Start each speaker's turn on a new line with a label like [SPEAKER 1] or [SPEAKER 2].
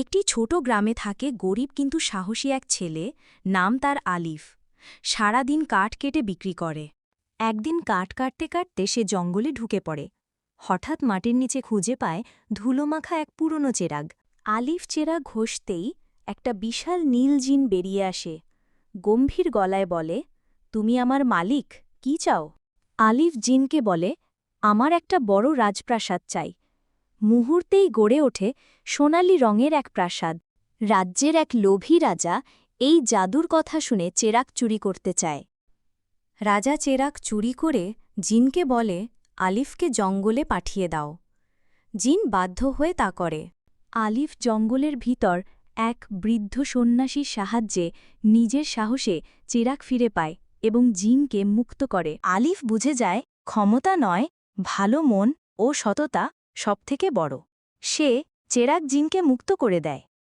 [SPEAKER 1] একটি ছোট গ্রামে থাকে গরিব কিন্তু সাহসী এক ছেলে, নাম তার আলিফ। সারাদিন কাঠ কেটে বিক্রি করে। একদিন কাঠ কাটতে কাটতে সে জঙ্গলে ঢুকে পড়ে। হঠাৎ মাটির নিচে খুঁজে পায় ধুলোমাখা এক পুরনো চেরাগ। আলিফ চেরাগ ঘষতেই একটা বিশাল নীল জিন বেরিয়ে আসে। গম্ভীর গলায় বলে, তুমি আমার মালিক, কি চাও? আলিফ জিনকে বলে, আমার একটা বড় রাজপ্রাসাদ চাই। মুহূর্তেই গড়ে ওঠে সোনালি রঙের এক প্রাসাদ। রাজ্যের এক লোভী রাজা এই জাদুর কথা শুনে চেরাক চুরি করতে চায়। রাজা চেরাক চুরি করে জিনকে বলে, আলিফকে জঙ্গলে পাঠিয়ে দাও। জিন বাধ্য হয়ে তা করে। আলিফ জঙ্গলের ভিতর এক বৃদ্ধ সন্ন্যাসীর সাহায্যে নিজের সাহসে চেরাক ফিরে পায় এবং জিনকে মুক্ত করে। আলিফ বুঝে যায়, ক্ষমতা নয়, ভালো মন ও সততা সবথেকে বড়। সে চেরাক জিনকে মুক্ত করে দেয়।